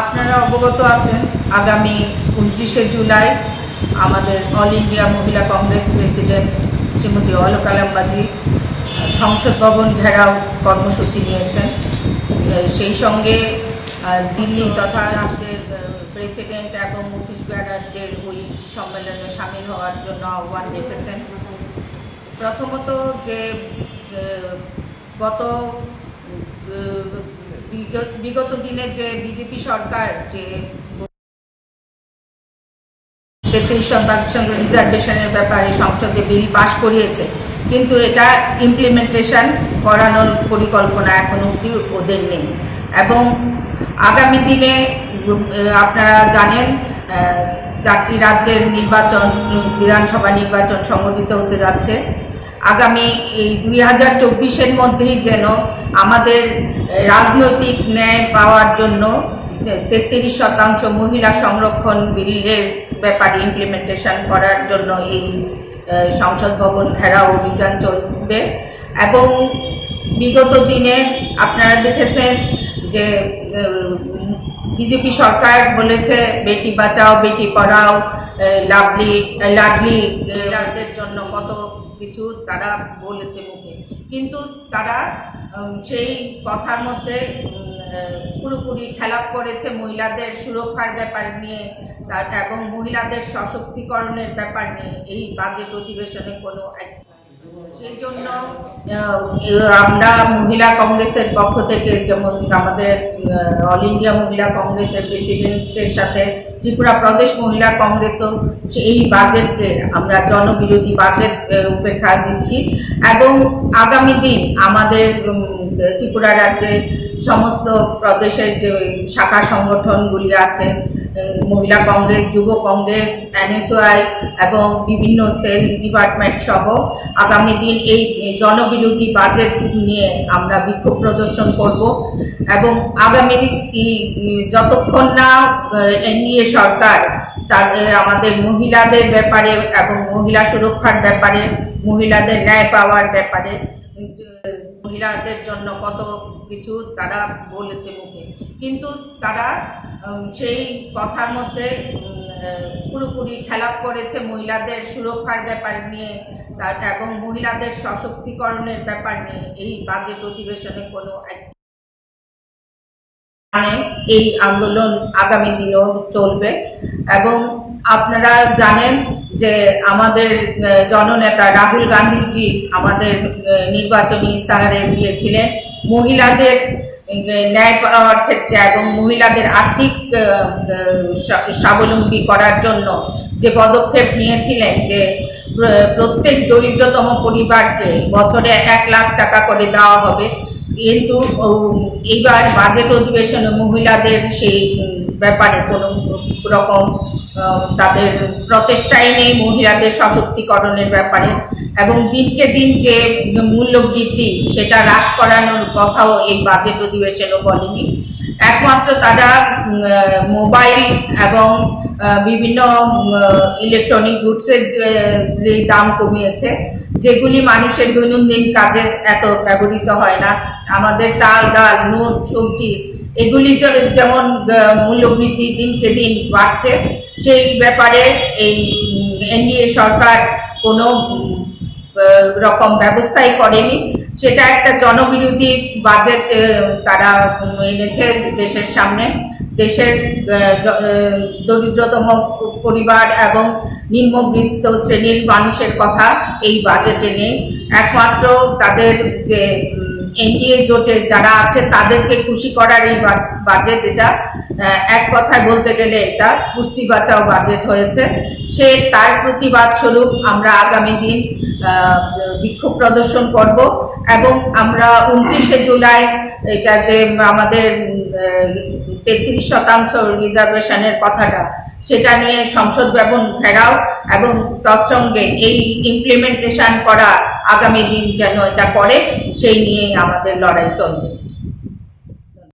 আপনারা অবগত আছেন, আগামী উনত্রিশে জুলাই আমাদের অল ইন্ডিয়া মহিলা কংগ্রেস প্রেসিডেন্ট শ্রীমতী অলকালাম্বাজি সংসদ ভবন ঘেরাও কর্মসূচি নিয়েছেন। সেই সঙ্গে দিল্লি তথা রাজ্যের প্রেসিডেন্ট এবং অফিস বেয়ারারদের ওই সম্মেলনে সামিল হওয়ার জন্য আহ্বান রেখেছেন। প্রথমত যে গত বিগত- দিনে যে বিজেপি সরকার যে তেত্রিশ শতাংশ রিজার্ভেশনের ব্যাপারে সংসদে বিল পাশ করিয়েছে, কিন্তু এটা ইমপ্লিমেন্টেশন করানোর পরিকল্পনা এখন অব্দি ওদের নেই। এবং আগামী দিনে আপনারা জানেন চারটি রাজ্যের নির্বাচন, বিধানসভা নির্বাচন সংগঠিত হতে যাচ্ছে। আগামী এই দুই হাজার চব্বিশের মধ্যেই যেন আমাদের রাজনৈতিক ন্যায় পাওয়ার জন্য তেত্রিশ শতাংশ মহিলা সংরক্ষণ বিলের ব্যাপারে ইমপ্লিমেন্টেশন করার জন্য এই সংসদ ভবন ঘেরাও অভিযান চলবে। এবং বিগত দিনে আপনারা দেখেছেন যে বিজেপি সরকার বলেছে, বেটি বাঁচাও, বেটি পড়াও লাভলি লাডলি জন্য কত কিছু তারা বলেছে মুখে। কিন্তু তারা সেই কথার মধ্যে পুরোপুরি খেলাপ করেছে মহিলাদের সুরক্ষার ব্যাপার নিয়ে, তার এবং মহিলাদের সশক্তিকরণের ব্যাপার নিয়ে, এই বাজেট অধিবেশনে কোনো সেই জন্য আমরা মহিলা কংগ্রেসের পক্ষ থেকে যেমন আমাদের অল ইন্ডিয়া মহিলা কংগ্রেসের প্রেসিডেন্টের সাথে ত্রিপুরা প্রদেশ মহিলা কংগ্রেসও এই বাজেটকে আমরা জনবিরোধী বাজেট উপেক্ষা দিচ্ছি। এবং আগামী দিন আমাদের ত্রিপুরা রাজ্যে সমস্ত প্রদেশের যে শাখা সংগঠনগুলি আছে মহিলা কংগ্রেস, যুব কংগ্রেস, এনএসওআই এবং বিভিন্ন সেল ডিপার্টমেন্ট সহ আগামী দিন এই জনবিরোধী বাজেট নিয়ে আমরা বিক্ষোভ প্রদর্শন করব এবং আগামী যতক্ষণ না এনডিএ সরকার তাদের আমাদের মহিলাদের ব্যাপারে এবং মহিলা সুরক্ষার ব্যাপারে, মহিলাদের ন্যায় পাওয়ার ব্যাপারে মহিলাদের জন্য কত কিছু তারা বলেছে মুখে। কিন্তু তারা সেই কথার মধ্যে পুরোপুরি খেলাপ করেছে মহিলাদের সুরক্ষার ব্যাপার নিয়ে, তার এবং মহিলাদের সশক্তিকরণের ব্যাপার নিয়ে এই বাজেট অধিবেশনে কোনো মানে এই আন্দোলন আগামী দিনেও চলবে। এবং আপনারা জানেন যে আমাদের জননেতা রাহুল গান্ধীজি আমাদের নির্বাচনী ইস্তাহারে দিয়েছিলেন মহিলাদের ন্যায় পাওয়ার ক্ষেত্রে এবং মহিলাদের আর্থিক স্বাবলম্বী করার জন্য যে পদক্ষেপ নিয়েছিলেন যে প্রত্যেক দরিদ্রতম পরিবারকে বছরে এক লাখ টাকা করে দেওয়া হবে। কিন্তু এইবার বাজেট অধিবেশনে মহিলাদের সেই ব্যাপারে কোনো রকম তাদের প্রচেষ্টাই নেই মহিলাদের সশক্তিকরণের ব্যাপারে। এবং দিনকে দিন যে মূল্য বৃদ্ধি সেটা হ্রাস করানোর কথাও এই বাজেট অধিবেশনও বলেনি। একমাত্র তারা মোবাইল এবং বিভিন্ন ইলেকট্রনিক গুডসের যে দাম কমিয়েছে, যেগুলি মানুষের দৈনন্দিন কাজে এত ব্যবহৃত হয় না। আমাদের চাল, ডাল, নুন, সবজি, এগুলি যেমন মূল্যবৃদ্ধি দিনকে দিন বাড়ছে, সেই ব্যাপারে এই এনডিএ সরকার কোনো রকম ব্যবস্থাই করেনি। সেটা একটা জনবিরোধী বাজেট তারা এনেছে দেশের সামনে। দেশের দরিদ্রতম পরিবার এবং নিম্নবৃত্ত শ্রেণির মানুষের কথা এই বাজেটে নেই। একমাত্র তাদের যে এনডিএ জোটে যারা আছে, তাদেরকে খুশি করার এই বাজেট এটা। এক কথায় বলতে গেলে এটা কুর্সি বাঁচাও বাজেট হয়েছে। সে তার প্রতিবাদ স্বরূপ আমরা আগামী দিন বিক্ষোভ প্রদর্শন করব এবং আমরা উনত্রিশে জুলাই এটা যে আমাদের তেত্রিশ শতাংশ রিজার্ভেশনের কথাটা সেটা নিয়ে সংসদ ভবন ঘেরাও এবং তৎসঙ্গে এই ইমপ্লিমেন্টেশন করা আগামী দিন যেন এটা করে, সেই নিয়েই আমাদের লড়াই চলবে।